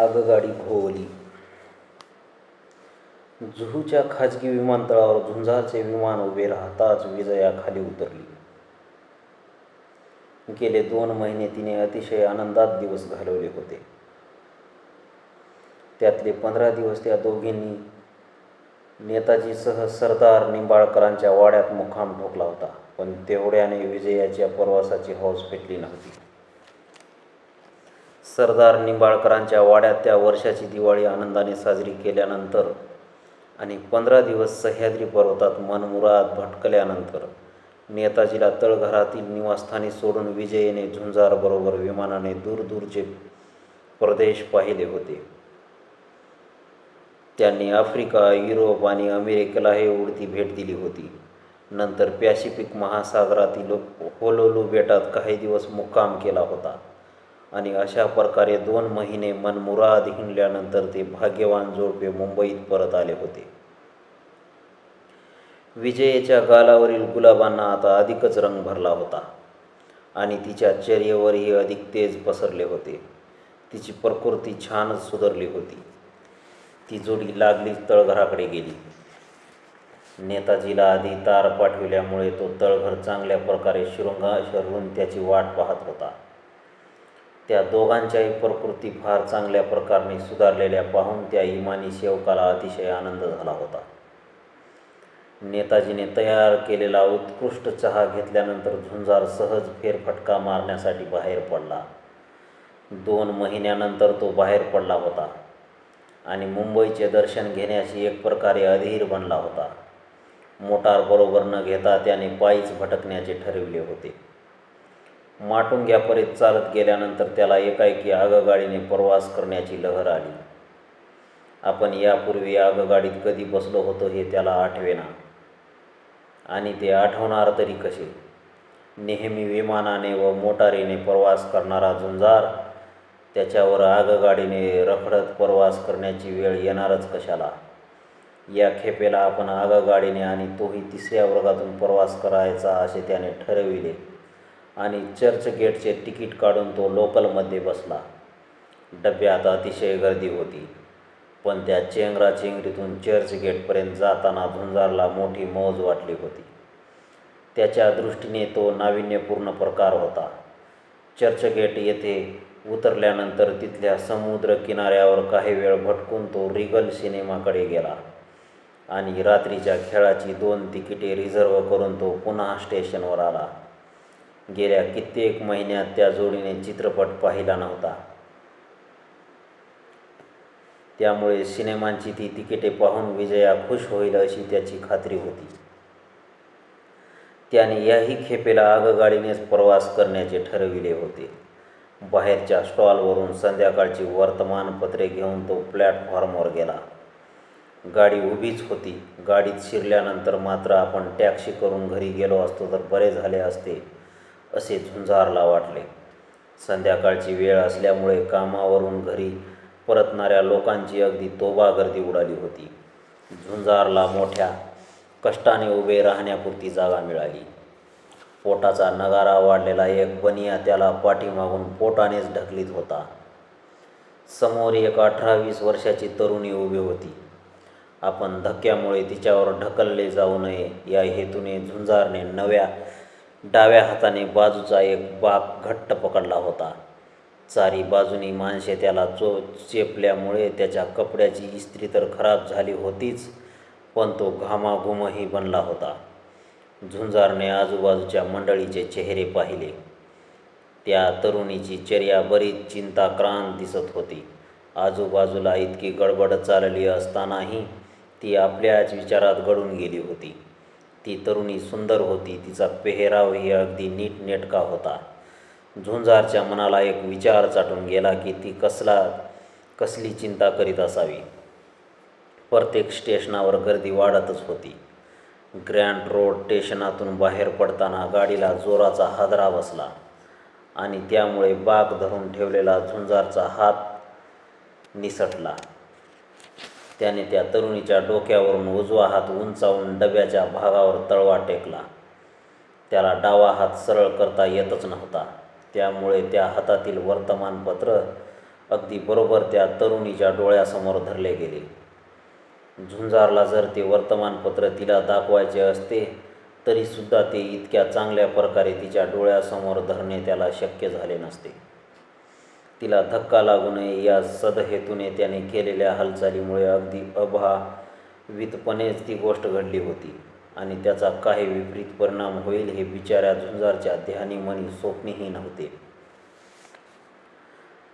आगगाडी घोवली जुहूच्या खाजगी विमानतळावर झुंजारचे विमान उभे राहताच विजया खाली उतरली. गेले दोन महिने तिने अतिशय आनंदात दिवस घालवले होते. त्यातले पंधरा दिवस त्या दोघींनी नेताजीसह सरदार निंबाळकरांच्या वाड्यात मुक्काम ठोकला होता पण तेवढ्याने विजयाच्या प्रवासाची हौस पेटली नव्हती. सरदार निंबाळकरांच्या वाड्यात त्या वर्षाची दिवाळी आनंदाने साजरी केल्यानंतर आणि पंधरा दिवस सह्याद्री पर्वतात मनमुराद भटकल्यानंतर नेताजीला तळघरातील निवासस्थानी सोडून विजयेने झुंजारबरोबर विमानाने दूरदूरचे प्रदेश पाहिले होते. त्यांनी आफ्रिका युरोप आणि अमेरिकेलाही उडती भेट दिली होती. नंतर पॅसिफिक महासागरातील होलोलू बेटात काही दिवस मुक्काम केला होता. आणि अशा प्रकारे दोन महिने मनमुराद हिंडल्यानंतर ते भाग्यवान जोडपे मुंबईत परत आले होते. विजयेच्या गालावरील गुलाबांना आता अधिकच रंग भरला होता आणि तिच्या चर्येवरही अधिक तेज पसरले होते. तिची प्रकृती छानच सुधारली होती. ती जोडी लागलीच तळघराकडे गेली. नेताजीला आधी तार पाठविल्यामुळे तो तळघर चांगल्या प्रकारे शृंगा शरून त्याची वाट पाहत होता. त्या दोघांच्याही प्रकृती फार चांगल्या प्रकारे सुधारलेल्या पाहून त्या इमानी सेवकाला अतिशय आनंद झाला होता. नेताजीने तयार केलेला उत्कृष्ट चहा घेतल्यानंतर झुंजार सहज फेरफटका मारण्यासाठी बाहेर पडला. दोन महिन्यानंतर तो बाहेर पडला होता आणि मुंबईचे दर्शन घेण्याशी एक प्रकारे अधीर बनला होता. मोटार बरोबर न घेता त्याने पायीच भटकण्याचे ठरविले होते. माटुंग्यापर्यंत चालत गेल्यानंतर त्याला एकाएकी आगगाडीने प्रवास करण्याची लहर आली. आपण यापूर्वी आगगाडीत कधी बसलो होतो हे त्याला आठवेना. आणि ते आठवणार तरी कसे? नेहमी विमानाने व मोटारीने प्रवास करणारा झुंजार त्याच्यावर आगगाडीने रखडत प्रवास करण्याची वेळ येणारच कशाला? या खेपेला आपण आगगाडीने आणि तोही तिसऱ्या वर्गातून प्रवास करायचा असे त्याने ठरविले. आणि चर्चगेटचे तिकीट काढून तो लोकलमध्ये बसला. डब्यात अतिशय गर्दी होती पण त्या चेंगराचेंगरीतून चर्चगेटपर्यंत जाताना झुंजारला मोठी मौज वाटली होती. त्याच्या दृष्टीने तो नाविन्यपूर्ण प्रकार होता. चर्चगेट येथे उतरल्यानंतर तिथल्या समुद्र किनाऱ्यावर काही वेळ भटकून तो रिगल सिनेमाकडे गेला आणि रात्रीच्या खेळाची दोन तिकिटे रिझर्व करून तो पुन्हा स्टेशनवर आला. गेल्या कित्येक महिन्यात त्या जोडीने चित्रपट पाहिला नव्हता. त्यामुळे सिनेमांची ती तिकिटे पाहून विजया खुश होईल अशी त्याची खात्री होती. त्याने याही खेपेला आगगाडीनेच प्रवास करण्याचे ठरविले होते. बाहेरच्या स्टॉलवरून संध्याकाळची वर्तमानपत्रे घेऊन तो प्लॅटफॉर्मवर गेला. गाडी उभीच होती. गाडीत शिरल्यानंतर मात्र आपण टॅक्सी करून घरी गेलो असतो तर बरे झाले असते. असे झुंजारला वाटले. संध्याकाळची वेळ असल्यामुळे कामावरून घरी परतणाऱ्या लोकांची अगदी तोबा गर्दी उडाली होती. झुंजारला मोठ्या कष्टाने उभे राहण्यापुरती जागा मिळाली. पोटाचा नगारा वाढलेला एक बनिया त्याला पाठीमागून पोटानेच ढकलीत होता. समोर एक अठरा वीस वर्षाची तरुणी उभी होती. आपण धक्क्यामुळे तिच्यावर ढकलले जाऊ नये या हेतूने झुंजारने नव्या डाव्या हाताने बाजूचा एक बाक घट्ट पकडला होता. चारी बाजूनी माणसे त्याला चो चेपल्यामुळे त्याच्या कपड्याची इस्त्री तर खराब झाली होतीच पण तो घामाघुमही बनला होता. झुंजारने आजूबाजूच्या मंडळीचे चेहरे पाहिले. त्या तरुणीची चर्या बरीच चिंताक्रांत दिसत होती. आजूबाजूला इतकी गडबड चालली असतानाही ती आपल्याच विचारात गळून गेली होती. ती तरुणी सुंदर होती तिचा पेहरावही अगदी नीटनेटका होता. झुंजारच्या मनाला एक विचार चाटून गेला की ती कसला कसली चिंता करीत असावी. प्रत्येक स्टेशनावर गर्दी वाढतच होती. ग्रँड रोड स्टेशनातून बाहेर पडताना गाडीला जोराचा हादरा बसला आणि त्यामुळे बाग धरून ठेवलेला झुंजारचा हात निसटला. त्याने त्या तरुणीच्या डोक्यावरून उजवा हात उंचावून डब्याच्या भागावर तळवा टेकला. त्याला डावा हात सरळ करता येतच नव्हता. त्यामुळे त्या हातातील वर्तमानपत्र अगदी बरोबर त्या तरुणीच्या डोळ्यासमोर धरले गेले. झुंजारला जर ते वर्तमानपत्र तिला दाखवायचे असते तरीसुद्धा ते इतक्या चांगल्या प्रकारे तिच्या डोळ्यासमोर धरणे त्याला शक्य झाले नसते. तिला धक्का लागू नये. या सदहेतूने त्याने केलेल्या हालचालीमुळे अगदी अभावितपणेच ती गोष्ट घडली होती आणि त्याचा काही विपरीत परिणाम होईल हे बिचाऱ्या झुंजारच्या ध्यानी मनी स्वप्नीही नव्हते.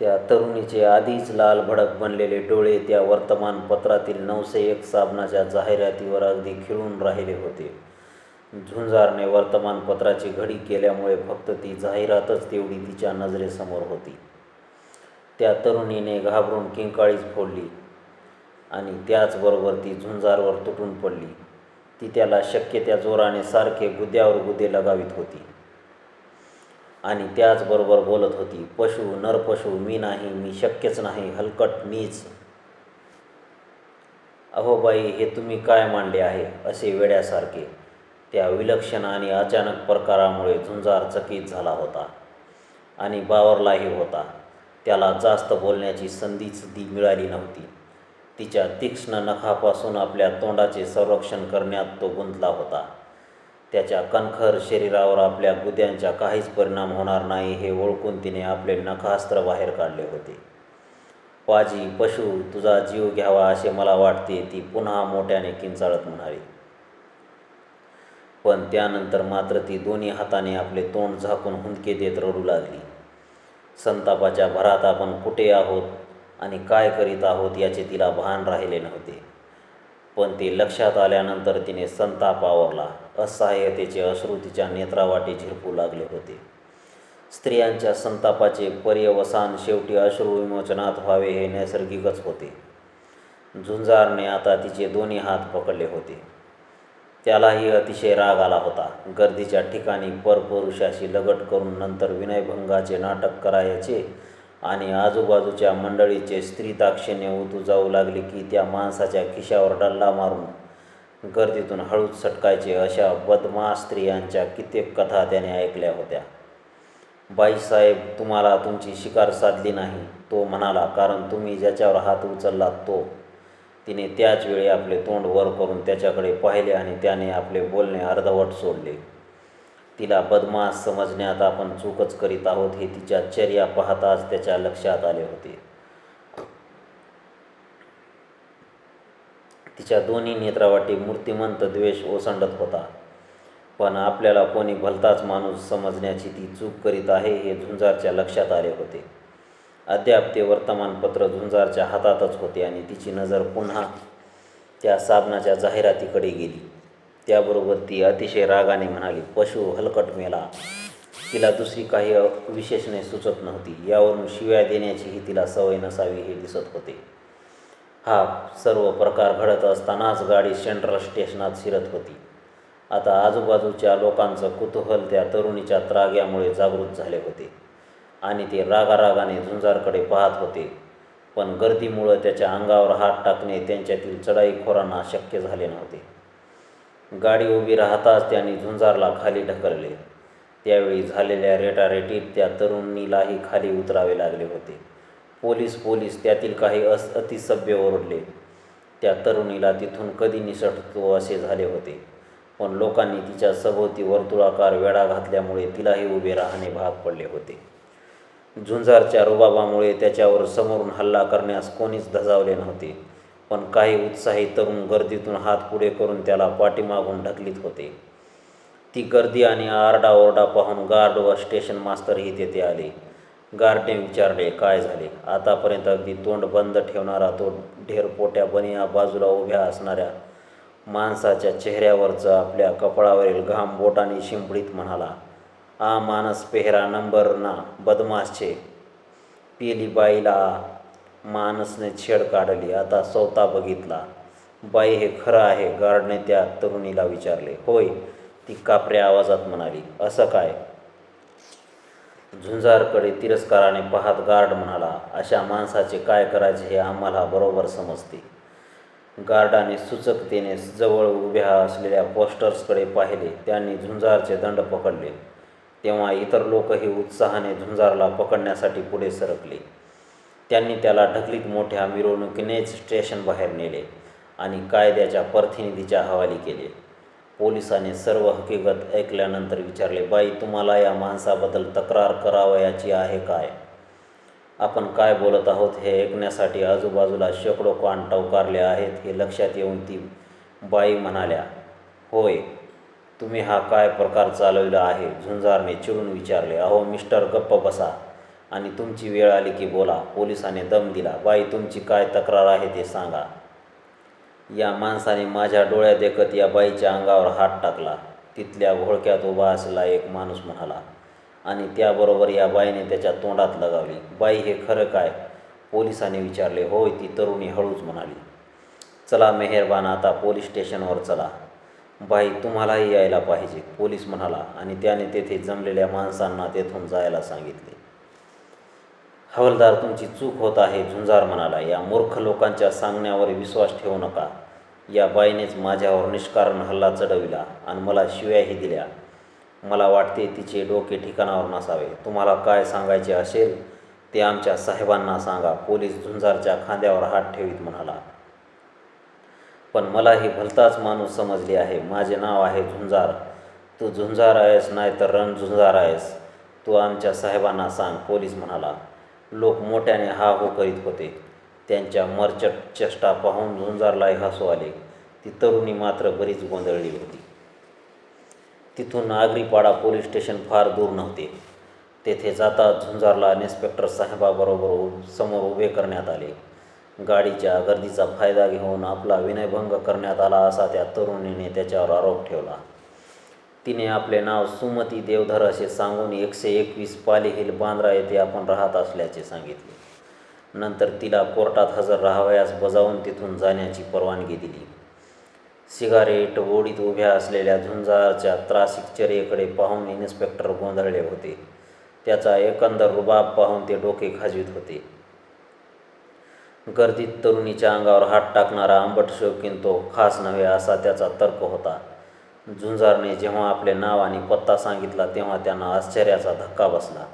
त्या तरुणीचे आधीच लाल भडक बनलेले डोळे त्या वर्तमानपत्रातील नऊशे एक साबणाच्या जाहिरातीवर अगदी खिळून राहिले होते. झुंजारने वर्तमानपत्राची घडी केल्यामुळे फक्त ती जाहिरातच तेवढी तिच्या नजरेसमोर होती. त्या तरुणीने घाबरून किंकाळीच फोडली आणि त्याचबरोबर ती झुंजारवर तुटून पडली. ती त्याला शक्य त्या जोराने सारखे गुद्यावर गुदे लगावित होती. आणि त्याचबरोबर बोलत होती पशु नरपशु मी नाही मी शक्यच नाही हलकट मीच. अहोबाई हे तुम्ही काय मांडले आहे? असे वेड्यासारखे. त्या विलक्षण आणि अचानक प्रकारामुळे झुंजार चकित झाला होता आणि बावरलाही होता. त्याला जास्त बोलण्याची संधीच ती मिळाली नव्हती. तिच्या तीक्ष्ण नखापासून आपल्या तोंडाचे संरक्षण करण्यात तो गुंतला होता. त्याच्या कणखर शरीरावर आपल्या गुद्यांचा काहीच परिणाम होणार नाही हे ओळखून तिने आपले नखास्त्र बाहेर काढले होते. पाजी पशु तुझा जीव घ्यावा असे मला वाटते ती पुन्हा मोठ्याने किंचाळत म्हणाली. पण त्यानंतर मात्र ती दोन्ही हाताने आपले तोंड झाकून हुंदके देत रडू लागली. संतापाच्या भरात आपण कुठे आहोत आणि काय करीत आहोत याचे तिला भान राहिले नव्हते. पण ते लक्षात आल्यानंतर तिने संताप आवरला. असहाय्यतेचे अश्रू तिच्या नेत्रावाटे झिरपू लागले होते. स्त्रियांच्या संतापाचे पर्यवसान शेवटी अश्रू विमोचनात व्हावे हे नैसर्गिकच होते. झुंजारने आता तिचे दोन्ही हात पकडले होते. त्यालाही अतिशय राग आला होता. गर्दीच्या ठिकाणी परपुरुषाशी लगट करून नंतर विनयभंगाचे नाटक करायचे आणि आजूबाजूच्या मंडळीचे स्त्री दाक्षिण्य उतू जाऊ लागली की त्या माणसाच्या खिशावर डल्ला मारून गर्दीतून हळूच सटकायचे अशा बदमाश स्त्रियांच्या कित्येक कथा त्याने ऐकल्या होत्या. बाईसाहेब तुम्हाला तुमची शिकार साधली नाही तो म्हणाला कारण तुम्ही ज्याच्यावर हात उचललात तो तिने त्याच वेळी आपले तोंड वर करून त्याच्याकडे पाहिले आणि त्याने आपले बोलणे अर्धवट सोडले. तिला बदमाश समजण्यात आपण चूकच करीत आहोत हे तिच्या चर्या पाहताच त्याच्या लक्षात आले होते. तिच्या दोन्ही नेत्रावाटी मूर्तिमंत द्वेष ओसंडत होता. पण आपल्याला कोणी भलताच माणूस समजण्याची ती चूक करीत आहे हे झुंजारच्या लक्षात आले होते. अद्याप ते वर्तमानपत्र झुंजारच्या हातातच होते आणि तिची नजर पुन्हा त्या साबणाच्या जाहिरातीकडे गेली. त्याबरोबर ती अतिशय रागाने म्हणाली पशु हलकट मेला. तिला दुसरी काही विशेषणे सुचत नव्हती. यावरून शिव्या देण्याचीही तिला सवय नसावी हे दिसत होते. हा सर्व प्रकार घडत असतानाच गाडी सेंट्रल स्टेशनात शिरत होती. आता आजूबाजूच्या लोकांचं कुतूहल त्या तरुणीच्या त्राग्यामुळे जागृत झाले होते. आणि ते रागारागाने झुंजारकडे पाहत होते. पण गर्दीमुळं त्याच्या अंगावर हात टाकणे त्यांच्यातील चढाईखोरांना शक्य झाले नव्हते. गाडी उभी राहताच त्यांनी झुंजारला खाली ढकलले. त्यावेळी झालेल्या रेटारेटीत त्या तरुणीलाही खाली उतरावे लागले होते. पोलीस पोलीस त्यातील काही अस अतिसभ्य ओरडले. त्या तरुणीला तिथून कधी निसटतो असे झाले होते. पण लोकांनी तिच्या सभोवती वर्तुळाकार वेढा घातल्यामुळे तिलाही उभे राहणे भाग पडले होते. झुंजारच्या रुबाबामुळे त्याच्यावर समोरून हल्ला करण्यास कोणीच धजावले नव्हते. पण काही उत्साही तरुण गर्दीतून हात पुढे करून त्याला पाठीमागून ढकलीत होते. ती गर्दी आणि आरडाओरडा पाहून गार्ड व स्टेशन मास्तरही तेथे आले. गार्डने विचारले काय झाले? आतापर्यंत अगदी तोंड बंद ठेवणारा तो ढेरपोट्या बनिया बाजूला उभ्या असणाऱ्या माणसाच्या चेहऱ्यावरचं आपल्या कपाळावरील घाम बोटाने शिंपडीत म्हणाला आ मानस पेहरा नंबर ना बदमाश छे। पेली बाईला मानसने छेड काढली आता स्वतः बघितला। बाई हे खरं आहे गार्डने त्या तरुणीला विचारले होय ती कापऱ्या आवाजात म्हणाली असं काय? झुंजारकडे तिरस्काराने पाहत गार्ड म्हणाला अशा माणसाचे काय करायचे हे आम्हाला बरोबर समजते. गार्डाने सूचकतेने जवळ उभ्या असलेल्या पोस्टर्सकडे पाहिले त्यांनी झुंजारचे दंड पकडले. तेव्हा इतर लोकही उत्साहाने झुंजारला पकडण्यासाठी पुढे सरकले. त्यांनी त्याला ढकलीत मोठ्या मिरवणुकीनेच स्टेशनबाहेर नेले आणि कायद्याच्या प्रतिनिधीच्या हवाली केले. पोलिसाने सर्व हकीकत ऐकल्यानंतर विचारले बाई तुम्हाला या माणसाबद्दल तक्रार करावयाची आहे काय? आपण काय बोलत आहोत हे ऐकण्यासाठी आजूबाजूला शेकडो कान टवकारले आहेत हे लक्षात येऊन ती बाई म्हणाल्या होय तुम्ही हा काय प्रकार चालविला आहे? झुंजारने चिडून विचारले अहो मिस्टर गप्प बसा. आणि तुमची वेळ आली की बोला. पोलिसाने दम दिला बाई तुमची काय तक्रार आहे ते सांगा. या माणसाने माझ्या डोळ्या देखत या बाईच्या अंगावर हात टाकला. तिथल्या घोळक्यात उभा असलेला एक माणूस म्हणाला आणि त्याबरोबर या बाईने त्याच्या तोंडात लगावली. बाई हे खरं काय? पोलिसाने विचारले होय ती तरुणी हळूच म्हणाली. चला मेहरबान आता पोलीस स्टेशनवर चला. बाई तुम्हालाही यायला पाहिजे पोलीस म्हणाला आणि त्याने तेथे जमलेल्या माणसांना तेथून जायला सांगितले. हवलदार तुमची चूक होत आहे झुंजार म्हणाला. या मूर्ख लोकांच्या सांगण्यावर विश्वास ठेवू नका. या बाईनेच माझ्यावर निष्कारण हल्ला चढविला आणि मला शिव्याही दिल्या. मला वाटते तिचे डोके ठिकाणावर नसावे. तुम्हाला काय सांगायचे असेल ते आमच्या साहेबांना सांगा. पोलीस झुंजारच्या खांद्यावर हात ठेवीत म्हणाला. पण मला ही भलताच माणूस समजली आहे. माझे नाव आहे झुंजार. तू झुंजार आहेस नाही तर रण झुंजार आहेस. तू आमच्या साहेबांना सांग पोलीस म्हणाला. लोक मोठ्याने हा हो करीत होते. त्यांच्या मरचट चेष्टा पाहून झुंजारलाही हसू आले. ती तरुणी मात्र बरीच गोंधळली होती. तिथून आगरीपाडा पोलीस स्टेशन फार दूर नव्हते. तेथे जाता झुंजारला इन्स्पेक्टर साहेबाबरोबर समोर उभे करण्यात आले. गाडीच्या गर्दीचा फायदा घेऊन आपला विनयभंग करण्यात आला असा त्या तरुणीने त्याच्यावर आरोप ठेवला. तिने आपले नाव सुमती देवधर असे सांगून एकशे एकवीस पाली हिल बांद्रा येथे आपण राहत असल्याचे सांगितले. नंतर तिला कोर्टात हजर राहावयास बजावून तिथून जाण्याची परवानगी दिली. सिगारेट ओढीत उभ्या असलेल्या झुंजारच्या त्रासिक चर्येकडे पाहून इन्स्पेक्टर गोंधळले होते. त्याचा एकंदर रुबाब पाहून ते डोके खाजवीत होते. गर्दीत तरुणीच्या अंगावर हात टाकणारा आंबट शौकीन तो खास नव्हे असा त्याचा तर्क होता. झुंजारने जेव्हा आपले नाव आणि पत्ता सांगितला तेव्हा त्यांना आश्चर्याचा धक्का बसला.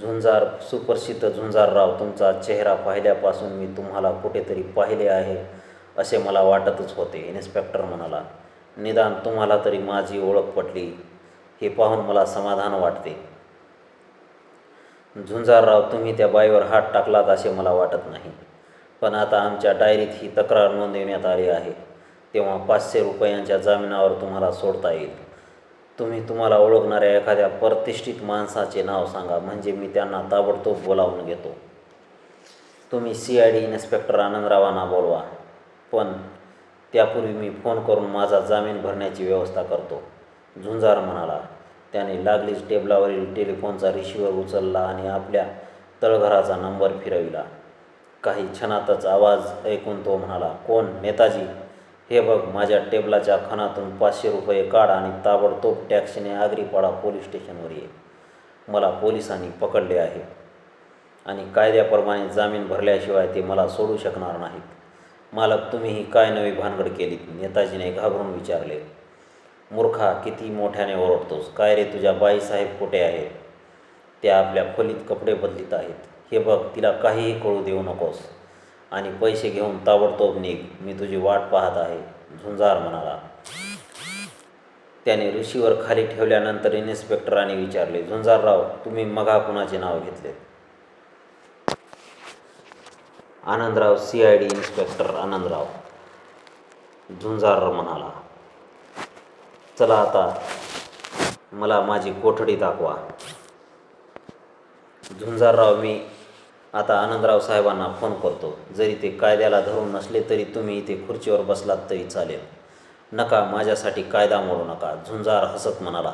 झुंजार सुप्रसिद्ध झुंजारराव तुमचा चेहरा पाहिल्यापासून मी तुम्हाला कुठेतरी पाहिले आहे असे मला वाटतच होते इन्स्पेक्टर म्हणाला. निदान तुम्हाला तरी माझी ओळख पटली. हे पाहून मला समाधान वाटते. झुंजारराव तुम्ही त्या बाईवर हात टाकलात असे मला वाटत नाही. पण आता आमच्या डायरीत ही तक्रार नोंदविण्यात आली आहे. तेव्हा पाचशे रुपयांच्या जामिनावर तुम्हाला सोडता येईल. तुम्ही तुम्हाला ओळखणाऱ्या एखाद्या प्रतिष्ठित माणसाचे नाव सांगा म्हणजे मी त्यांना ताबडतोब बोलावून घेतो. तुम्ही सी आय डी इन्स्पेक्टर आनंदरावांना बोलवा. पण त्यापूर्वी मी फोन करून माझा जामीन भरण्याची व्यवस्था करतो. झुंजार म्हणाला त्याने लागलीच टेबलावरील टेलिफोनचा रिसिव्हर उचलला आणि आपल्या तळघराचा नंबर फिरविला. काही क्षणातच आवाज ऐकून तो म्हणाला कोण? नेताजी? हे बघ माझ्या टेबलाच्या खणातून पाचशे रुपये काढ आणि ताबडतोब टॅक्सीने आगरीपाडा पोलीस स्टेशनवर ये. मला पोलिसांनी पकडले आहे आणि कायद्याप्रमाणे जामीन भरल्याशिवाय ते मला सोडू शकणार नाहीत. मालक तुम्ही ही काय नवी भानगड केली नेताजीने घाबरून विचारले. मूर्खा किती मोठ्याने ओरडतोस? काय रे तुझ्या बाईसाहेब कुठे आहेत? त्या आपल्या खोलीत कपडे बदलीत आहेत. हे बघ तिला काहीही कळू देऊ नकोस. आणि पैसे घेऊन ताबडतोब निघ. मी तुझी वाट पाहत आहे. झुंजार म्हणाला. त्याने ऋषीवर खाली ठेवल्यानंतर इन्स्पेक्टरांनी विचारले झुंजारराव तुम्ही मघा कुणाचे नाव घेतले Anandrao C I D inspector Anandrao Jhunjar म्हणाला. चला आता मला माझी कोठडी दाखवा. झुंजारराव मी आता आनंदराव साहेबांना फोन करतो. जरी ते कायद्याला धरून नसले तरी तुम्ही इथे खुर्चीवर बसलात तरी चालेल. नका माझ्यासाठी कायदा मोडू नका झुंजार हसत म्हणाला.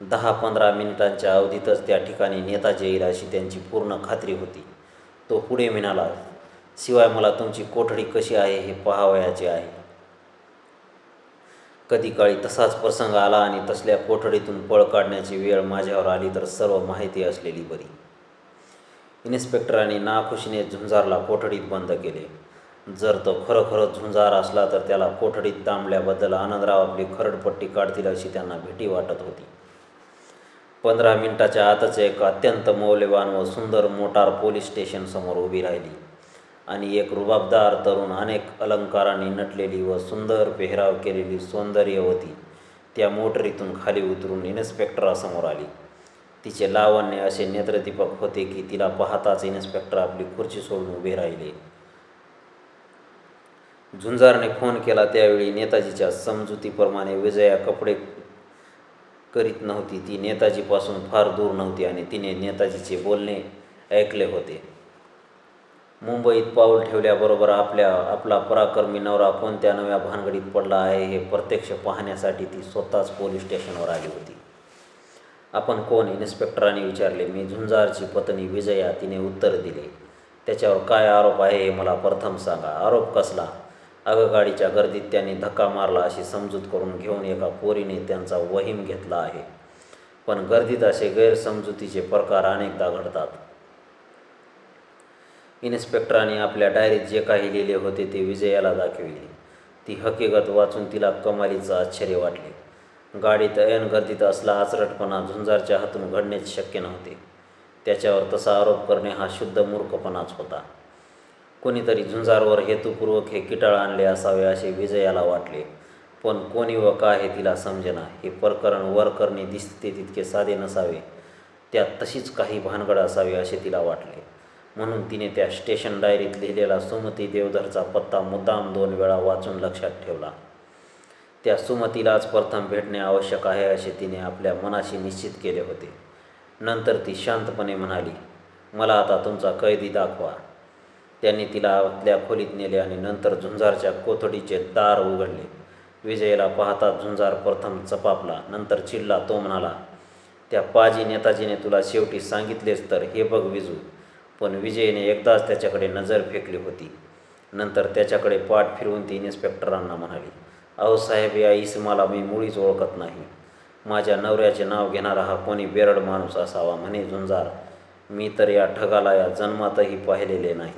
दहा पंधरा मिनिटांच्या अवधीतच त्या ठिकाणी नेताजी येईल अशी त्यांची पूर्ण खात्री होती. तो पुढे म्हणाला शिवाय मला तुमची कोठडी कशी आहे हे पाहावयाचे आहे. कधी काळी तसाच प्रसंग आला आणि तसल्या कोठडीतून पळ काढण्याची वेळ माझ्यावर आली तर सर्व माहिती असलेली बरी. इन्स्पेक्टरांनी नाखुशीने झुंजारला कोठडीत बंद केले. जर तो खरोखरच झुंजार असला तर त्याला कोठडीत तांबल्याबद्दल आनंदराव आपली खरडपट्टी काढतील अशी त्यांना भीती वाटत होती. पंधरा मिनिटाच्या आतच एक अत्यंत मौल्यवान व सुंदर मोटार पोलीस स्टेशनसमोर उभी राहिली. आणि एक रुबाबदार तरुण अनेक अलंकारांनी नटलेली व सुंदर पेहराव केलेली सौंदर्यवती त्या मोटरीतून खाली उतरून इन्स्पेक्टरासमोर आली. तिचे लावण्य असे नेत्रदीपक होते की तिला पाहताच इन्स्पेक्टर आपली खुर्ची सोडून उभे राहिले. झुंजारने फोन केला. त्यावेळी नेताजीच्या समजुतीप्रमाणे विजया कपडे करीत नव्हती. ती नेताजीपासून फार दूर नव्हती आणि तिने नेताजीचे बोलणे ऐकले होते. मुंबईत पाऊल ठेवल्याबरोबर आपल्या आपला पराक्रमी नवरा कोणत्या नव्या भानगडीत पडला आहे हे प्रत्यक्ष पाहण्यासाठी ती स्वतःच पोलीस स्टेशनवर आली होती. आपण कोण इन्स्पेक्टरांनी विचारले. मी झुंजारची पत्नी विजया तिने उत्तर दिले. त्याच्यावर काय आरोप आहे हे मला प्रथम सांगा. आरोप कसला? आगगाडीच्या गर्दीत त्यांनी धक्का मारला अशी समजूत करून घेऊन एका पोरीने त्यांचा वहीम घेतला आहे. पण गर्दीत असे गैरसमजुतीचे प्रकार अनेकदा घडतात. इन्स्पेक्टराने आपल्या डायरीत जे काही लिहिले होते ते विजयाला दाखविले. ती हकीकत वाचून तिला कमालीचं आश्चर्य वाटले. गाडीत ऐन गर्दीत असला आचरटपणा झुंजारच्या हातून घडणेच शक्य नव्हते. त्याच्यावर तसा आरोप करणे हा शुद्ध मूर्खपणाच होता. कोणीतरी झुंजारवर हेतुपूर्वक हे किटाळ आणले असावे असे विजयाला वाटले. पण कोणी व का हे तिला समजेना. हे प्रकरण वर करणे दिसते तितके साधे नसावे. त्यात तशीच काही भानगड असावी असे तिला वाटले. म्हणून तिने त्या स्टेशन डायरीत लिहिलेला सुमती देवधरचा पत्ता मुद्दाम दोन वेळा वाचून लक्षात ठेवला. त्या सुमतीलाच प्रथम भेटणे आवश्यक आहे असे तिने आपल्या मनाशी निश्चित केले होते. नंतर ती शांतपणे म्हणाली मला आता तुमचा कैदी दाखवा. त्यांनी तिला आतल्या खोलीत नेले आणि नंतर झुंजारच्या कोथडीचे दार उघडले. विजयला पाहता झुंजार प्रथम चपापला नंतर चिडला तो म्हणाला त्या पाजी नेताजीने तुला शेवटी सांगितलेच तर हे बघ विजू पण विजयने एकदाच त्याच्याकडे नजर फेकली होती. नंतर त्याच्याकडे पाठ फिरवून ती इन्स्पेक्टरांना म्हणाली अहो साहेब या इसमाला मी मुळीच ओळखत नाही. माझ्या नवऱ्याचे नाव घेणारा हा कोणी बेरड माणूस असावा म्हणे झुंजार. मी तर या ठगाला या जन्मातही पाहिलेले नाही.